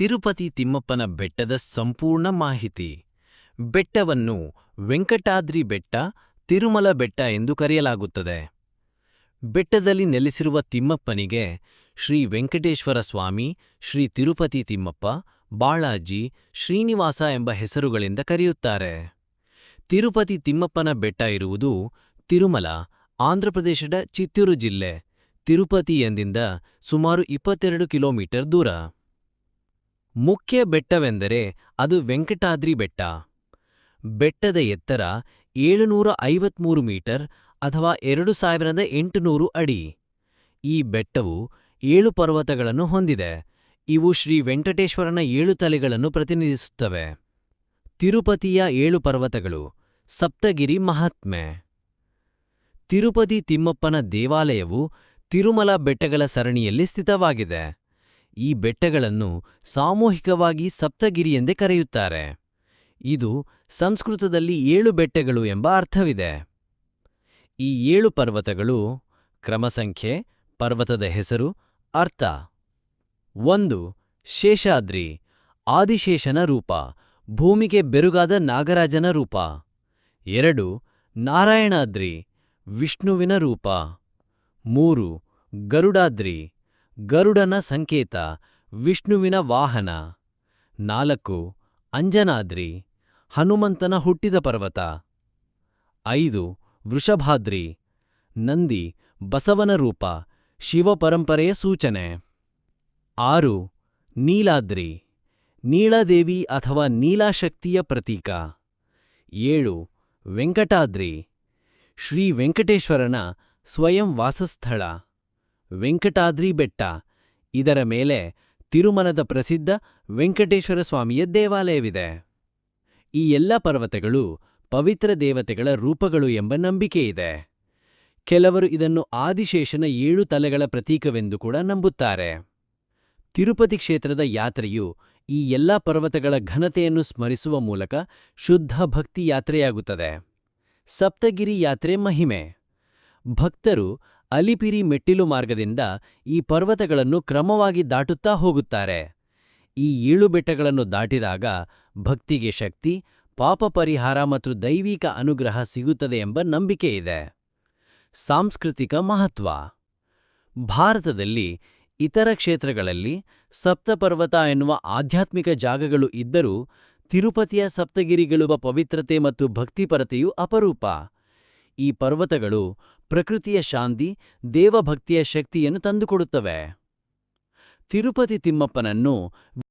ತಿರುಪತಿ ತಿಮ್ಮಪ್ಪನ ಬೆಟ್ಟದ ಸಂಪೂರ್ಣ ಮಾಹಿತಿ. ಬೆಟ್ಟವನ್ನು ವೆಂಕಟಾದ್ರಿ ಬೆಟ್ಟ, ತಿರುಮಲ ಬೆಟ್ಟ ಎಂದು ಕರೆಯಲಾಗುತ್ತದೆ. ಬೆಟ್ಟದಲ್ಲಿ ನೆಲೆಸಿರುವ ತಿಮ್ಮಪ್ಪನಿಗೆ ಶ್ರೀ ವೆಂಕಟೇಶ್ವರ ಸ್ವಾಮಿ, ಶ್ರೀ ತಿರುಪತಿ ತಿಮ್ಮಪ್ಪ, ಬಾಳಾಜಿ, ಶ್ರೀನಿವಾಸ ಎಂಬ ಹೆಸರುಗಳಿಂದ ಕರೆಯುತ್ತಾರೆ. ತಿರುಪತಿ ತಿಮ್ಮಪ್ಪನ ಬೆಟ್ಟ ಇರುವುದು ತಿರುಮಲ, ಆಂಧ್ರಪ್ರದೇಶದ ಚಿತ್ತೂರು ಜಿಲ್ಲೆ, ತಿರುಪತಿ ಎಂದಿಂದ ಸುಮಾರು ಇಪ್ಪತ್ತೆರಡು ಕಿಲೋಮೀಟರ್ ದೂರ. ಮುಖ್ಯ ಬೆಟ್ಟವೆಂದರೆ ಅದು ವೆಂಕಟಾದ್ರಿ ಬೆಟ್ಟ. ಬೆಟ್ಟದ ಎತ್ತರ ಏಳುನೂರ ಐವತ್ಮೂರು ಮೀಟರ್ ಅಥವಾ ಎರಡು ಸಾವಿರದ ಎಂಟುನೂರು ಅಡಿ. ಈ ಬೆಟ್ಟವು ಏಳು ಪರ್ವತಗಳನ್ನು ಹೊಂದಿದೆ. ಇವು ಶ್ರೀ ವೆಂಕಟೇಶ್ವರನ ಏಳು ತಲೆಗಳನ್ನು ಪ್ರತಿನಿಧಿಸುತ್ತವೆ. ತಿರುಪತಿಯ ಏಳು ಪರ್ವತಗಳು ಸಪ್ತಗಿರಿ ಮಹಾತ್ಮೆ. ತಿರುಪತಿ ತಿಮ್ಮಪ್ಪನ ದೇವಾಲಯವು ತಿರುಮಲ ಬೆಟ್ಟಗಳ ಸರಣಿಯಲ್ಲಿ ಸ್ಥಿತವಾಗಿದೆ. ಈ ಬೆಟ್ಟಗಳನ್ನು ಸಾಮೂಹಿಕವಾಗಿ ಸಪ್ತಗಿರಿ ಎಂದೇ ಕರೆಯುತ್ತಾರೆ. ಇದು ಸಂಸ್ಕೃತದಲ್ಲಿ ಏಳು ಬೆಟ್ಟಗಳು ಎಂಬ ಅರ್ಥವಿದೆ. ಈ ಏಳು ಪರ್ವತಗಳು ಕ್ರಮಸಂಖ್ಯೆ, ಪರ್ವತದ ಹೆಸರು, ಅರ್ಥ. ಒಂದು, ಶೇಷಾದ್ರಿ, ಆದಿಶೇಷನ ರೂಪ, ಭೂಮಿಗೆ ಬೆರುಗಾದ ನಾಗರಾಜನ ರೂಪ. ಎರಡು, ನಾರಾಯಣಾದ್ರಿ, ವಿಷ್ಣುವಿನ ರೂಪ. ಮೂರು, ಗರುಡಾದ್ರಿ ಗರುಡನ ಸಂಕೇತ, ವಿಷ್ಣುವಿನ ವಾಹನ. ನಾಲ್ಕು, ಅಂಜನಾದ್ರಿ, ಹನುಮಂತನ ಹುಟ್ಟಿದ ಪರ್ವತ. ಐದು, ವೃಷಭಾದ್ರಿ, ನಂದಿ, ಬಸವನ ರೂಪ ಶಿವಪರಂಪರೆಯ ಸೂಚನೆ. ಆರು, ನೀಲಾದ್ರಿ, ನೀಳಾದೇವಿ ಅಥವಾ ನೀಲಾಶಕ್ತಿಯ ಪ್ರತೀಕ. ಏಳು, ವೆಂಕಟಾದ್ರಿ ಶ್ರೀ ವೆಂಕಟೇಶ್ವರನ ಸ್ವಯಂ ವಾಸಸ್ಥಳ. ವೆಂಕಟಾದ್ರಿ ಬೆಟ್ಟ. ಇದರ ಮೇಲೆ ತಿರುಮಲದ ಪ್ರಸಿದ್ಧ ವೆಂಕಟೇಶ್ವರ ಸ್ವಾಮಿಯ ದೇವಾಲಯವಿದೆ. ಈ ಎಲ್ಲ ಪರ್ವತಗಳು ಪವಿತ್ರ ದೇವತೆಗಳ ರೂಪಗಳು ಎಂಬ ನಂಬಿಕೆಯಿದೆ ಕೆಲವರು ಇದನ್ನು ಆದಿಶೇಷನ ಏಳು ತಲೆಗಳ ಪ್ರತೀಕವೆಂದು ಕೂಡ ನಂಬುತ್ತಾರೆ. ತಿರುಪತಿ ಕ್ಷೇತ್ರದ ಯಾತ್ರೆಯು ಈ ಎಲ್ಲ ಪರ್ವತಗಳ ಘನತೆಯನ್ನು ಸ್ಮರಿಸುವ ಮೂಲಕ ಶುದ್ಧ ಭಕ್ತಿ ಯಾತ್ರೆಯಾಗುತ್ತದೆ. ಸಪ್ತಗಿರಿ ಯಾತ್ರೆ ಮಹಿಮೆ. ಭಕ್ತರು ಅಲಿಪಿರಿ ಮೆಟ್ಟಿಲು ಮಾರ್ಗದಿಂದ ಈ ಪರ್ವತಗಳನ್ನು ಕ್ರಮವಾಗಿ ದಾಟುತ್ತಾ ಹೋಗುತ್ತಾರೆ. ಈ ಏಳು ಬೆಟ್ಟಗಳನ್ನು ದಾಟಿದಾಗ ಭಕ್ತಿಗೆ ಶಕ್ತಿ, ಪಾಪ ಪರಿಹಾರ ಮತ್ತು ದೈವಿಕ ಅನುಗ್ರಹ ಸಿಗುತ್ತದೆ ಎಂಬ ನಂಬಿಕೆಯಿದೆ ಸಾಂಸ್ಕೃತಿಕ ಮಹತ್ವ. ಭಾರತದಲ್ಲಿ ಇತರ ಕ್ಷೇತ್ರಗಳಲ್ಲಿ ಸಪ್ತಪರ್ವತ ಎನ್ನುವ ಆಧ್ಯಾತ್ಮಿಕ ಜಾಗಗಳು ಇದ್ದರೂ ತಿರುಪತಿಯ ಸಪ್ತಗಿರಿಗಳುವ ಪವಿತ್ರತೆ ಮತ್ತು ಭಕ್ತಿಪರತೆಯು ಅಪರೂಪ. ಈ ಪರ್ವತಗಳು ಪ್ರಕೃತಿಯ ಶಾಂತಿ ದೇವಭಕ್ತಿಯ ಶಕ್ತಿಯನ್ನು ತಂದುಕೊಡುತ್ತವೆ. ತಿರುಪತಿ ತಿಮ್ಮಪ್ಪನನ್ನು